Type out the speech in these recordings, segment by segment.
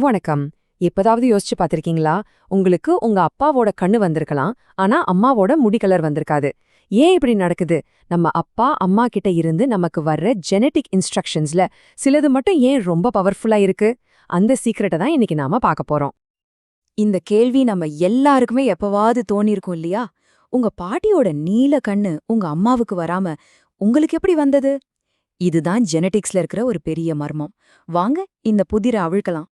வணக்கம். எப்பதாவது யோசிச்சு பார்த்திருக்கீங்களா? உங்களுக்கு உங்க அப்பாவோட கண்ணு வந்திருக்கலாம். ஆனா அம்மாவோட முடி கலர் வந்திருக்காது. ஏன் இப்படி நடக்குது? நம்ம அப்பா அம்மா கிட்ட இருந்து நமக்கு வர்ற ஜெனட்டிக் இன்ஸ்ட்ரக்ஷன்ஸ்ல சிலது மட்டும் ஏன் ரொம்ப பவர்ஃபுல்லா இருக்கு? அந்த சீக்ரெட்டை தான் இன்னைக்கு நாம பார்க்க போறோம். இந்த கேள்வி நம்ம எல்லாருக்குமே எப்பவாவது தோணிருக்கும் இல்லையா? உங்க பாட்டியோட நீல கண்ணு உங்க அம்மாவுக்கு வராம உங்களுக்கு எப்படி வந்தது? இதுதான் ஜெனடிக்ஸ்ல இருக்கிற ஒரு பெரிய மர்மம். வாங்க இந்த புதிரை அவிழ்க்கலாம்.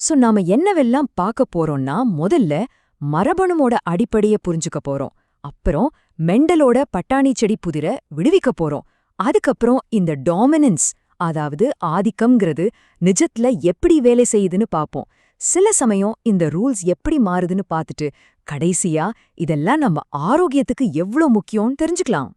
சோ நாம என்னவெல்லாம் பார்க்க போறோம்னா முதல்ல மரபணுமோட அடிப்படைய புரிஞ்சுக்க போறோம். அப்புறம் மெண்டலோட பட்டாணி செடி புதிர விடுவிக்க போறோம். அதுக்கப்புறம் இந்த டாமினன்ஸ் அதாவது ஆதிக்கம்ங்கிறது நிஜத்துல எப்படி வேலை செய்யுதுன்னு பாப்போம் சில சமயம் இந்த ரூல்ஸ் எப்படி மாறுதுன்னு பார்த்துட்டு கடைசியா இதெல்லாம் நம்ம ஆரோக்கியத்துக்கு எவ்ளோ முக்கியம்னு தெரிஞ்சுக்கலாம்.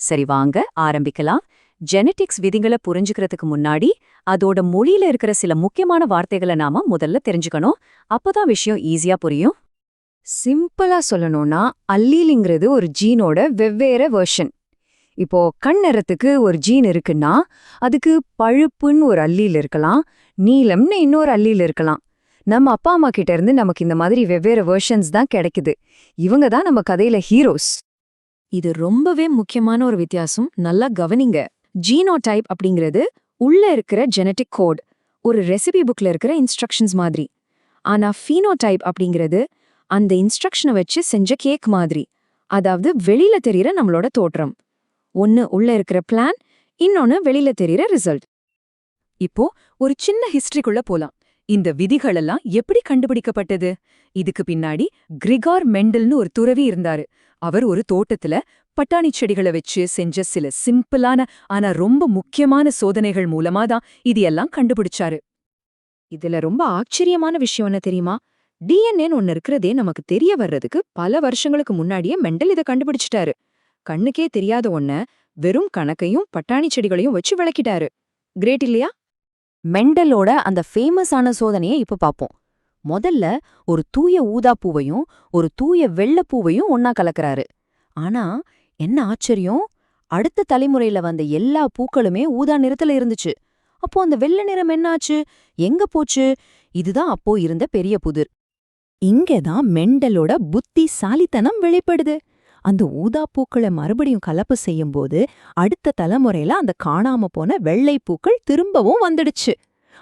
சரி வாங்க ஆரம்பிக்கலாம். ஜெனடிக்ஸ் விதிகளை புரிஞ்சுக்கிறதுக்கு முன்னாடி அதோட மொழியில இருக்கிற சில முக்கியமான வார்த்தைகளை நாம முதல்ல தெரிஞ்சுக்கணும். அப்பதான் விஷயம் ஈஸியா புரியும். சிம்பிளா சொல்லணும்னா அல்லீலிங்கிறது ஒரு ஜீனோட வெவ்வேறு வெர்ஷன் இப்போ கண் நிறத்துக்கு ஒரு ஜீன் இருக்குன்னா அதுக்கு பழுப்புன்னு ஒரு அல்லீல் இருக்கலாம் நீலம்னு இன்னொரு அல்லீல் இருக்கலாம். நம்ம அப்பா அம்மா கிட்ட இருந்து நமக்கு இந்த மாதிரி வெவ்வேறு வேர்ஷன்ஸ் தான் கிடைக்குது. இவங்க தான் நம்ம கதையில ஹீரோஸ் இது ரொம்பவே முக்கியமான ஒரு வித்தியாசம். நல்லா கவனிங்க. ஜீனோடைப் அப்படிங்கிறது உள்ள இருக்கிற ஜெனட்டிக் கோட் ஒரு ரெசிபி புக்ல இருக்கிற இன்ஸ்ட்ரக்ஷன்ஸ் மாதிரி. ஆனா ஃபீனோடைப் அப்படிங்கிறது அந்த இன்ஸ்ட்ரக்ஷனை வச்சு செஞ்ச கேக் மாதிரி. அதாவது வெளியில தெரியற நம்மளோட தோற்றம். ஒன்னு உள்ள இருக்கிற பிளான் இன்னொன்னு வெளியில தெரியற ரிசல்ட் இப்போ ஒரு சின்ன ஹிஸ்டரிக்குள்ள போலாம். இந்த விதிகளெல்லாம் எப்படி கண்டுபிடிக்கப்பட்டது? இதுக்கு பின்னாடி கிரிகார் மெண்டல்னு ஒரு துறவி இருந்தாரு. அவர் ஒரு தோட்டத்துல பட்டாணி செடிகளை வச்சு செஞ்ச சில சிம்பிளான ஆனா ரொம்ப முக்கியமான சோதனைகள் மூலமா தான் இது எல்லாம் கண்டுபிடிச்சாரு. இதுல ரொம்ப ஆச்சரியமான விஷயம் என்ன தெரியுமா? டிஎன்ஏன்னு ஒன்னு இருக்கிறதே நமக்கு தெரிய வர்றதுக்கு பல வருஷங்களுக்கு முன்னாடியே மெண்டல் இதை கண்டுபிடிச்சிட்டாரு. கண்ணுக்கே தெரியாத ஒன்ன வெறும் கணக்கையும் பட்டாணி செடிகளையும் வச்சு விளக்கிட்டாரு. கிரேட் இல்லையா? மெண்டலோட அந்த ஃபேமஸான சோதனையை இப்ப பாப்போம். முதல்ல ஒரு தூய ஊதா பூவையும் ஒரு தூய வெள்ளப்பூவையும் ஒன்னா கலக்கறாரு. ஆனா என்ன ஆச்சரியம்? அடுத்த தலைமுறையில வந்த எல்லா பூக்களுமே ஊதா நிறத்துல இருந்துச்சு. அப்போ அந்த வெள்ளை நிறம் என்னாச்சு? எங்க போச்சு? இதுதான் அப்போ இருந்த பெரிய புதிர். இங்கதான் மெண்டலோட புத்தி சாலித்தனம் வெளிப்படுது. அந்த ஊதா பூக்களை மறுபடியும் கலப்பு செய்யும்போது அடுத்த தலைமுறையில அந்த காணாம போன வெள்ளை பூக்கள் திரும்பவும் வந்துடுச்சு.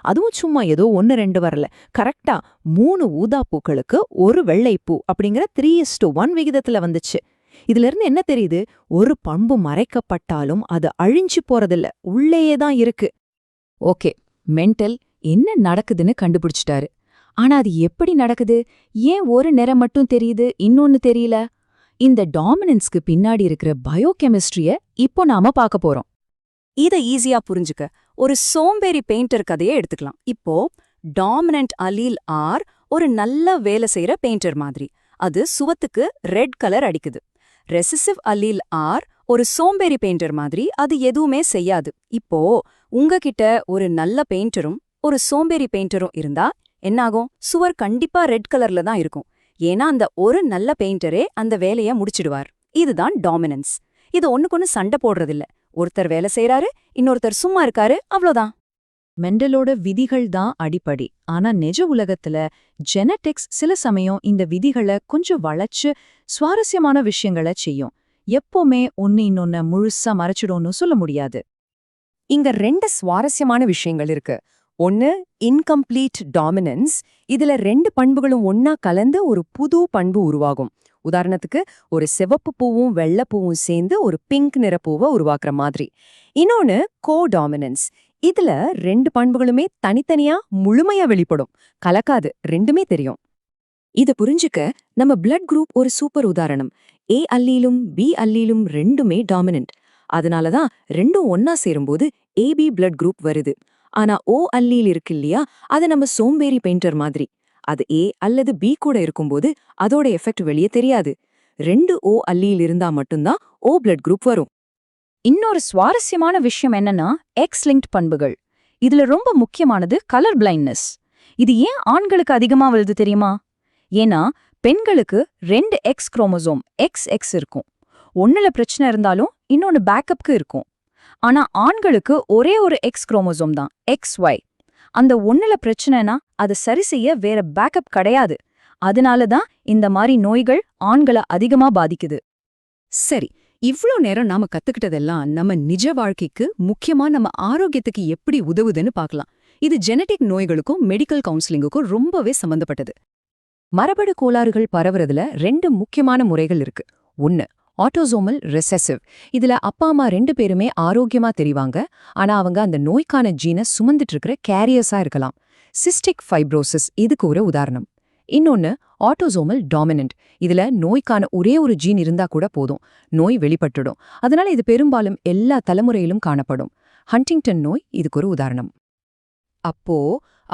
அதுவும் சும்மா ஏதோ ஒன்னு ரெண்டு வரல. கரெக்டா மூணு ஊதா பூக்களுக்கு ஒரு வெள்ளைப்பூ அப்படிங்கிற த்ரீ டு ஒன் விகிதத்துல வந்துச்சு. இதுல இருந்து என்ன தெரியுது? ஒரு பண்பு மறைக்கப்பட்டாலும் அது அழிஞ்சு போறதில்ல. உள்ளேயே தான் இருக்கு. ஓகே மென்டல் என்ன நடக்குதுன்னு கண்டுபிடிச்சிட்டாரு. ஆனா அது எப்படி நடக்குது? ஏன் ஒரு நிறம் மட்டும் தெரியுது? இன்னொன்னு தெரியல. இந்த டாமினன்ஸ்க்கு பின்னாடி இருக்கிற பயோகெமிஸ்ட்ரிய இப்போ நாம பார்க்க போறோம். இத ஈஸியா புரிஞ்சுக்க. ஒரு சோம்பேறி பெயிண்டர் கதையை எடுத்துக்கலாம். இப்போ டாமினன்ட் அலீல் ஆர் ஒரு நல்ல வேலை செய்யற பெயிண்டர் மாதிரி. அது சுவத்துக்கு ரெட் கலர் அடிக்குது. ரெசிசிவ் அலீல் ஆர் ஒரு சோம்பேறி பெயிண்டர் மாதிரி அது எதுவுமே செய்யாது. இப்போ உங்ககிட்ட ஒரு நல்ல பெயிண்டரும் ஒரு சோம்பேறி பெயிண்டரும் இருந்தா என்னாகும்? சுவர் கண்டிப்பா ரெட் கலர்ல தான் இருக்கும். ஏன்னா அந்த ஒரு நல்ல பெயிண்டரே அந்த வேலைய முடிச்சிடுவார். இதுதான் டாமினன்ஸ். இது ஒண்ணுக்கு ஒண்ணுக்கொன்னு சண்டை போடுறதில்ல. ஒருத்தர் வேலை செய்யறாரு இன்னொருத்தர் சும்மா இருக்காரு அவ்வளோதான். மெண்டலோட விதிகள் தான் அடிப்படை. ஆனா நிஜ உலகத்துல ஜெனடிக்ஸ் சில சமயம் இந்த விதிகளை கொஞ்சம் வளைச்சு சுவாரஸ்யமான விஷயங்களை செய்யும். எப்பவுமே ஒன்னு இன்னொன்னு முழுசா மறைச்சிடும்னு சொல்ல முடியாது. இங்க ரெண்டு சுவாரஸ்யமான விஷயங்கள் இருக்கு. ஒன்னு இன்கம்ப்ளீட் டாமினன்ஸ் இதுல ரெண்டு பண்புகளும் ஒன்னா கலந்து ஒரு புது பண்பு உருவாகும். உதாரணத்துக்கு ஒரு சிவப்பு பூவும் வெள்ளை பூவும் சேர்ந்து ஒரு பிங்க் நிற பூவை உருவாக்குற மாதிரி. இன்னொன்னு கோ டாமினன்ஸ் இதுல ரெண்டு பண்புகளுமே தனித்தனியா முழுமையா வெளிப்படும். கலக்காது ரெண்டுமே தெரியும். இத புரிஞ்சுக்க நம்ம பிளட் குரூப் ஒரு சூப்பர் உதாரணம். ஏ அல்லீலும் பி அல்லீலும் ரெண்டுமே டாமினன்ட் அதனாலதான் ரெண்டும் ஒன்னா சேரும்போது ஏபி பிளட் குரூப் வருது. ஆனா ஓ அல்லீல் இருக்கு இல்லையா? அது நம்ம சோம்பேறி பெயிண்டர் மாதிரி. அது ஏ அல்லது பி கூட இருக்கும்போது அதோட எஃபெக்ட் வெளியே தெரியாது. ரெண்டு ஓ அல்லீல் இருந்தா மட்டும்தான் ஓ பிளட் குரூப் வரும். இன்னொரு சுவாரஸ்யமான விஷயம் என்னன்னா எக்ஸ் லிங்க்ட் பண்புகள். இதுல ரொம்ப முக்கியமானது கலர் பிளைண்ட்னஸ் இது ஏன் ஆண்களுக்கு அதிகமா வருது தெரியுமா? ஏன்னா பெண்களுக்கு ரெண்டு எக்ஸ் குரோமோசோம் எக்ஸ் எக்ஸ் இருக்கும். ஒன்னுல பிரச்சனை இருந்தாலும் இன்னொன்னு பேக்கப்க்கு இருக்கும். ஆனா ஆண்களுக்கு ஒரே ஒரு எக்ஸ் குரோமோசோம் தான் எக்ஸ் ஒய் அந்த ஒன்னுல பிரச்சனைனா அதை சரி செய்ய வேற பேக்கப் கிடையாது. அதனால தான் இந்த மாதிரி நோய்கள் ஆண்களை அதிகமா பாதிக்குது. சரி இவ்ளோ நேரம் நாம கத்துக்கிட்டதெல்லாம் நம்ம நிஜ வாழ்க்கைக்கு முக்கியமா நம்ம ஆரோக்கியத்துக்கு எப்படி உதவுதுன்னு பார்க்கலாம். இது ஜெனடிக் நோய்களுக்கும் மெடிக்கல் கவுன்சிலிங்குக்கும் ரொம்பவே சம்பந்தப்பட்டது. மரபணு கோளாறுகள் பரவுறதுல ரெண்டு முக்கியமான முறைகள் இருக்கு. ஒன்னு ஆட்டோசோமல் ரெசெசிவ் இதுல அப்பா அம்மா ரெண்டு பேருமே ஆரோக்கியமா தெரிவாங்க. ஆனா அவங்க அந்த நோய்க்கான ஜீனை சுமந்துட்டு இருக்கிற கேரியர்ஸா இருக்கலாம். சிஸ்டிக் ஃபைப்ரோசிஸ் இதுக்கு ஒரு உதாரணம். இன்னொன்னு ஆட்டோசோமல் டாமினன்ட் இதுல நோய்க்கான ஒரே ஒரு ஜீன் இருந்தா கூட போதும். நோய் வெளிப்பட்டுடும். அதனால இது பெரும்பாலும் எல்லா தலைமுறையிலும் காணப்படும். ஹண்டிங்டன் நோய் இதுக்கு ஒரு உதாரணம். அப்போ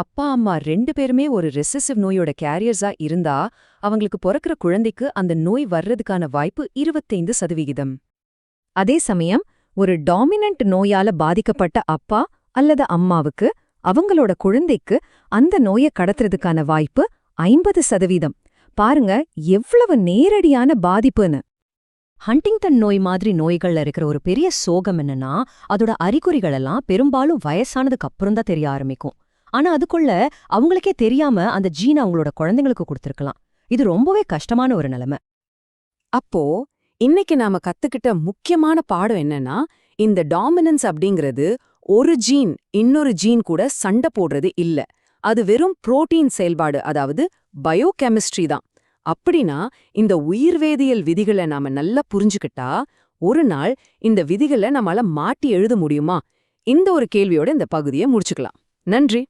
அப்பா அம்மா ரெண்டு பேருமே ஒரு ரெசசிவ் நோயோட கேரியர்ஸா இருந்தா அவங்களுக்கு பிறக்கிற குழந்தைக்கு அந்த நோய் வர்றதுக்கான வாய்ப்பு இருபத்தைந்து சதவிகிதம். அதே சமயம் ஒரு டாமினன்ட் நோயால பாதிக்கப்பட்ட அப்பா அல்லது அம்மாவுக்கு அவங்களோட குழந்தைக்கு அந்த நோயை கடத்துறதுக்கான வாய்ப்பு ஐம்பது சதவீதம். பாருங்க எவ்வளவு நேரடியான பாதிப்புன்னு. ஹண்டிங்டன் நோய் மாதிரி நோய்கள்ல இருக்கிற ஒரு பெரிய சோகம் என்னன்னா அதோட அறிகுறிகள் எல்லாம் பெரும்பாலும் வயசானதுக்கு அப்புறம் தான் தெரிய ஆரம்பிக்கும். ஆனா அதுக்குள்ள அவங்களுக்கே தெரியாம அந்த ஜீன் அவங்களோட குழந்தைங்களுக்கு கொடுத்திருக்கலாம். இது ரொம்பவே கஷ்டமான ஒரு நிலைமை. அப்போ இன்னைக்கு நாம கத்துக்கிட்ட முக்கியமான பாடம் என்னன்னா இந்த டாமினன்ஸ் அப்படிங்கிறது ஒரு ஜீன் இன்னொரு ஜீன் கூட சண்டை போடுறது இல்ல. அது வெறும் புரோட்டீன் செயல்பாடு அதாவது பயோகெமிஸ்ட்ரி தான். அப்படின்னா இந்த உயிர்வேதியியல் விதிகளை நாம நல்லா புரிஞ்சுக்கிட்டா ஒரு நாள் இந்த விதிகளை நம்மால மாட்டி எழுத முடியுமா? இந்த ஒரு கேள்வியோட இந்த பகுதியை முடிச்சுக்கலாம். நன்றி.